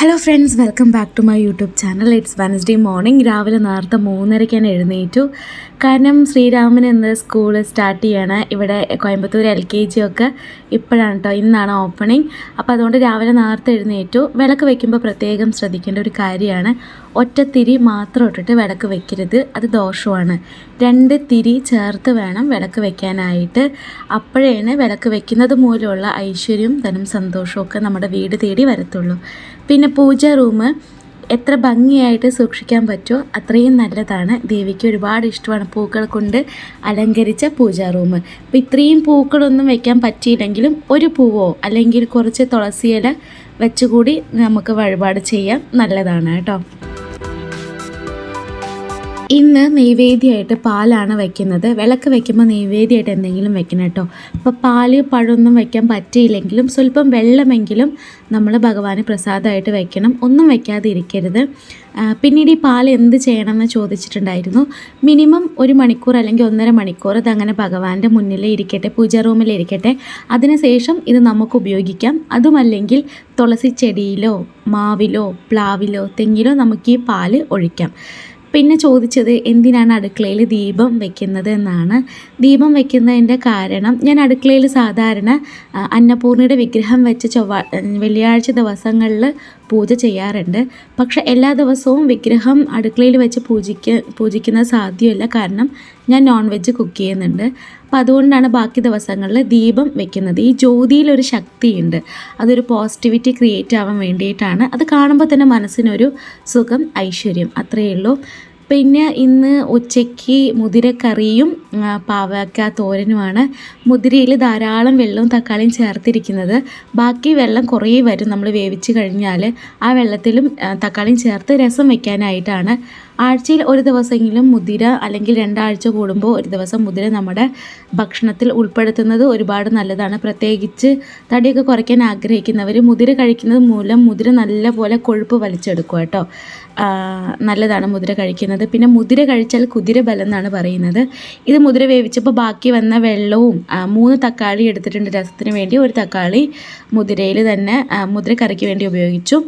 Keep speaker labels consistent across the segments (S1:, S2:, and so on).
S1: Hello friends welcome back to my YouTube channel it's Wednesday morning രാവിലെ നേരത്തെ മൂന്നരയ്ക്കാണ് എഴുന്നേറ്റു. കാരണം ശ്രീരാമൻ എന്ന സ്കൂൾ സ്റ്റാർട്ട് ചെയ്യാണ്. ഇവിടെ കോയമ്പത്തൂർ എൽ കെ ജി ഒക്കെ ഇപ്പോഴാണ് കേട്ടോ ഇന്നാണ് ഓപ്പണിംഗ് അപ്പോൾ അതുകൊണ്ട് രാവിലെ നേരത്തെ എഴുന്നേറ്റു. വിളക്ക് വയ്ക്കുമ്പോൾ പ്രത്യേകം ശ്രദ്ധിക്കേണ്ട ഒരു കാര്യമാണ്. ഒറ്റത്തിരി തിരി മാത്രം ഇട്ടിട്ട് വിളക്ക് വെക്കരുത്. അത് ദോഷമാണ്. രണ്ട് തിരി ചേർത്ത് വേണം വിളക്ക് വെക്കാനായിട്ട്. അപ്പോഴേ വിളക്ക് വെക്കുന്നത് മൂലമുള്ള ഐശ്വര്യവും ധനം സന്തോഷവും ഒക്കെ നമ്മുടെ വീട് തേടി വരത്തുള്ളൂ. പിന്നെ പൂജ റൂം എത്ര ഭംഗിയായിട്ട് സൂക്ഷിക്കാൻ പറ്റുമോ അത്രയും നല്ലതാണ്. ദേവിക്ക് ഒരുപാട് ഇഷ്ടമാണ് പൂക്കൾ കൊണ്ട് അലങ്കരിച്ച പൂജാ റൂം അപ്പോൾ ഇത്രയും പൂക്കളൊന്നും വെക്കാൻ പറ്റിയില്ലെങ്കിലും ഒരു പൂവോ അല്ലെങ്കിൽ കുറച്ച് തുളസിയില വെച്ചുകൂടി നമുക്ക് വഴിപാട് ചെയ്യാം. നല്ലതാണ് കേട്ടോ. ഇന്ന് നൈവേദ്യമായിട്ട് പാലാണ് വയ്ക്കുന്നത് വിളക്ക് വയ്ക്കുമ്പോൾ നൈവേദ്യമായിട്ട് എന്തെങ്കിലും വെക്കണം കേട്ടോ. അപ്പോൾ പാൽ പഴമൊന്നും വയ്ക്കാൻ പറ്റിയില്ലെങ്കിലും സ്വല്പം വെള്ളമെങ്കിലും നമ്മൾ ഭഗവാന് പ്രസാദമായിട്ട് വയ്ക്കണം ഒന്നും വെക്കാതെ ഇരിക്കരുത് പിന്നീട് ഈ പാൽ എന്ത് ചെയ്യണം എന്ന് ചോദിച്ചിട്ടുണ്ടായിരുന്നു. മിനിമം ഒരു മണിക്കൂർ അല്ലെങ്കിൽ ഒന്നര മണിക്കൂർ അതങ്ങനെ ഭഗവാന്റെ മുന്നിൽ ഇരിക്കട്ടെ പൂജ റൂമിൽ ഇരിക്കട്ടെ. അതിനുശേഷം ഇത് നമുക്ക് ഉപയോഗിക്കാം. അതുമല്ലെങ്കിൽ തുളസി ചെടിയിലോ മാവിലോ പ്ലാവിലോ തെങ്ങിലോ നമുക്ക് ഈ പാൽ ഒഴിക്കാം. പിന്നെ ചോദിച്ചത് എന്തിനാണ് അടുക്കളയിൽ ദീപം വെക്കുന്നത് എന്നാണ്. ദീപം വെക്കുന്നതിന്റെ കാരണം ഞാൻ അടുക്കളയിൽ സാധാരണ അന്നപൂർണയുടെ വിഗ്രഹം വെച്ച് ചൊവ്വാ വെള്ളിയാഴ്ച ദിവസങ്ങളിൽ പൂജ ചെയ്യാറുണ്ട്. പക്ഷേ എല്ലാ ദിവസവും വിഗ്രഹം അടുക്കളയിൽ വെച്ച് പൂജിക്ക പൂജിക്കുന്നത് സാധ്യമല്ല. കാരണം ഞാൻ നോൺ വെജ് കുക്ക് ചെയ്യുന്നുണ്ട്. അപ്പം അതുകൊണ്ടാണ് ബാക്കി ദിവസങ്ങളിൽ ദീപം വെക്കുന്നത്. ഈ ജ്യോതിയിലൊരു ശക്തിയുണ്ട്. അതൊരു പോസിറ്റിവിറ്റി ക്രിയേറ്റ് ആവാൻ വേണ്ടിയിട്ടാണ്. അത് കാണുമ്പോൾ തന്നെ മനസ്സിനൊരു സുഖം ഐശ്വര്യം. അത്രയേ ഉള്ളൂ. പിന്നെ ഇന്ന് ഉച്ചയ്ക്ക് മുതിരക്കറിയും പാവക്ക തോരനുമാണ്. മുതിരയിൽ ധാരാളം വെള്ളവും തക്കാളിയും ചേർത്തിരിക്കുന്നത്. ബാക്കി വെള്ളം കുറേ വരും നമ്മൾ വേവിച്ച് കഴിഞ്ഞാൽ. ആ വെള്ളത്തിലും തക്കാളിയും ചേർത്ത് രസം വെക്കാനായിട്ടാണ് ആഴ്ചയിൽ ഒരു ദിവസമെങ്കിലും മുതിര അല്ലെങ്കിൽ രണ്ടാഴ്ച കൂടുമ്പോൾ ഒരു ദിവസം മുതിര നമ്മുടെ ഭക്ഷണത്തിൽ ഉൾപ്പെടുത്തുന്നത് ഒരുപാട് നല്ലതാണ്. പ്രത്യേകിച്ച് തടിയൊക്കെ കുറയ്ക്കാൻ ആഗ്രഹിക്കുന്നവർ മുതിര കഴിക്കുന്നത് മൂലം മുതിര നല്ലപോലെ കൊഴുപ്പ് വലിച്ചെടുക്കും കേട്ടോ. നല്ലതാണ് മുതിര കഴിക്കുന്നത്. പിന്നെ മുതിര കഴിച്ചാൽ കുതിര ബലം എന്നാണ് പറയുന്നത്. ഇത് മുതിര വേവിച്ചപ്പോൾ ബാക്കി വന്ന വെള്ളവും മൂന്ന് തക്കാളി എടുത്തിട്ടുണ്ട്. രസത്തിന് വേണ്ടി ഒരു തക്കാളി മുതിരയിൽ തന്നെ മുതിര കറിക്ക് വേണ്ടി ഉപയോഗിച്ചു.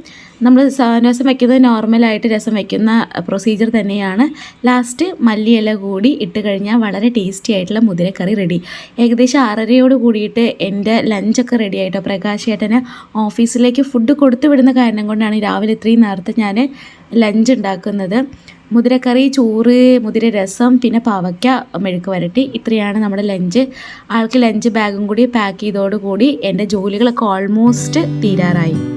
S1: നമ്മൾ രസം വയ്ക്കുന്നത് നോർമലായിട്ട് രസം വയ്ക്കുന്ന പ്രൊസീജിയർ തന്നെയാണ്. ലാസ്റ്റ് മല്ലിയില കൂടി ഇട്ട് കഴിഞ്ഞാൽ വളരെ ടേസ്റ്റി ആയിട്ടുള്ള മുതിരക്കറി റെഡി ഏകദേശം ആറരയോട് കൂടിയിട്ട് എന്റെ ലഞ്ചൊക്കെ റെഡി ആയിട്ടോ? പ്രകാശ് ചേട്ടന് ഓഫീസിലേക്ക് ഫുഡ് കൊടുത്തു വിടുന്ന കാരണം കൊണ്ടാണ് രാവിലെ ഇത്രയും നേരത്തെ ഞാൻ ലഞ്ച് ഉണ്ടാക്കുന്നത്. മുതിരക്കറി ചോറ് മുതിര രസം പിന്നെ പാവയ്ക്ക മെഴുക്ക് വരട്ടി. ഇത്രയാണ് നമ്മുടെ ലഞ്ച് ആൾക്ക് ലഞ്ച് ബാഗും കൂടി പാക്ക് ചെയ്തോടുകൂടി എന്റെ ജോലികളൊക്കെ ഓൾമോസ്റ്റ് തീരാറായി.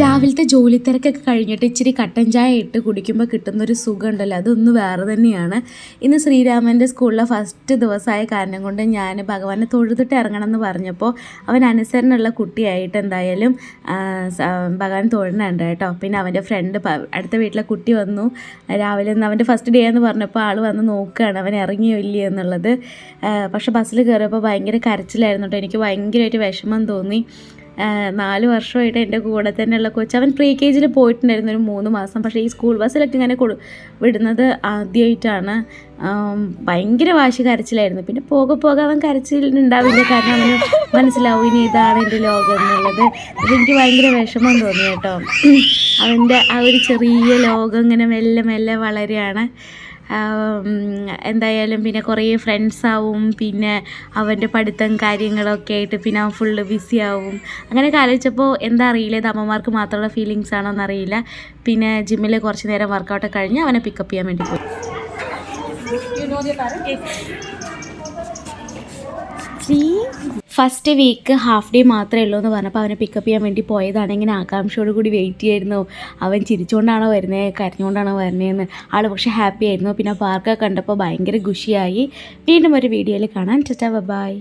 S1: രാവിലത്തെ ജോലി തിരക്കൊക്കെ കഴിഞ്ഞിട്ട് ഇച്ചിരി കട്ടൻ ചായ ഇട്ട് കുടിക്കുമ്പോൾ കിട്ടുന്നൊരു സുഖം ഉണ്ടല്ലോ അതൊന്ന് വേറെ തന്നെയാണ്. ഇന്ന് ശ്രീരാമന്റെ സ്കൂളിലെ ഫസ്റ്റ് ദിവസമായ കാരണം കൊണ്ട് ഞാൻ ഭഗവാനെ തൊഴുതിട്ട് ഇറങ്ങണം എന്ന് പറഞ്ഞപ്പോൾ അവൻ അനുസരണമുള്ള കുട്ടിയായിട്ട് എന്തായാലും ഭഗവാൻ തൊഴുന്നുണ്ട് കേട്ടോ. പിന്നെ അവന്റെ ഫ്രണ്ട് അടുത്ത വീട്ടിലെ കുട്ടി വന്നു. രാവിലെ അവന്റെ ഫസ്റ്റ് ഡേ എന്ന് പറഞ്ഞപ്പോൾ ആൾ വന്ന് നോക്കുകയാണ് അവൻ ഇറങ്ങിയോ ഇല്ലയോ എന്നുള്ളത്. പക്ഷേ ബസ്സിൽ കയറിയപ്പോൾ ഭയങ്കര കരച്ചിലായിരുന്നു കേട്ടോ. എനിക്ക് ഭയങ്കരമായിട്ട് വിഷമം തോന്നി. നാല് വർഷമായിട്ട് എന്റെ കൂടെ തന്നെയുള്ള കൊച്ചു. അവൻ പ്രീ കെ ജിയിൽ പോയിട്ടുണ്ടായിരുന്നു ഒരു മൂന്ന് മാസം. പക്ഷേ ഈ സ്കൂൾ ബസ്സിലൊക്കെ ഇങ്ങനെ കൊടു വിടുന്നത് ആദ്യമായിട്ടാണ് ഭയങ്കര വാശി കരച്ചിലായിരുന്നു. പിന്നെ പോകെ പോകെ അവൻ കരച്ചിലുണ്ടാവില്ല കാരണം അവന് മനസ്സിലാവും ഇനി ഇതാണ് എന്റെ ലോകം എന്നുള്ളത്. അതെനിക്ക് ഭയങ്കര വിഷമം തോന്നി കേട്ടോ. അവന്റെ ആ ഒരു ചെറിയ ലോകം ഇങ്ങനെ മെല്ലെ മെല്ലെ വളരുകയാണ്. ആം, എന്തായാലും പിന്നെ കുറേ ഫ്രണ്ട്സ് ആവും പിന്നെ അവന്റെ പഠിത്തം കാര്യങ്ങളൊക്കെ ആയിട്ട് പിന്നെ അവൻ ഫുള്ള് ബിസി ആവും. അങ്ങനെയൊക്കെ ആലോചിച്ചപ്പോൾ എന്താ അറിയില്ല ഇത് അമ്മമാർക്ക് മാത്രമുള്ള ഫീലിങ്സ് ആണോ എന്നറിയില്ല. പിന്നെ ജിമ്മിൽ കുറച്ച് നേരം വർക്കൗട്ടൊക്കെ കഴിഞ്ഞ് അവനെ പിക്കപ്പ് ചെയ്യാൻ വേണ്ടി പോയി. ഫസ്റ്റ് വീക്ക് ഹാഫ് ഡേ മാത്രമേ ഉള്ളൂ എന്ന് പറഞ്ഞപ്പോൾ അവനെ പിക്കപ്പ് ചെയ്യാൻ വേണ്ടി പോയതാണ്. ഇങ്ങനെ ആകാംക്ഷയോട് കൂടി വെയിറ്റ് ചെയ്യായിരുന്നു അവൻ ചിരിച്ചുകൊണ്ടാണോ വരുന്നത് കരഞ്ഞുകൊണ്ടാണോ വരുന്നതെന്ന് ആൾ പക്ഷേ ഹാപ്പി ആയിരുന്നു. പിന്നെ പാർക്കൊക്കെ കണ്ടപ്പോൾ ഭയങ്കര ഖുഷിയായി. വീണ്ടും ഒരു വീഡിയോയിൽ കാണാൻ ചച്ചാ ബൈ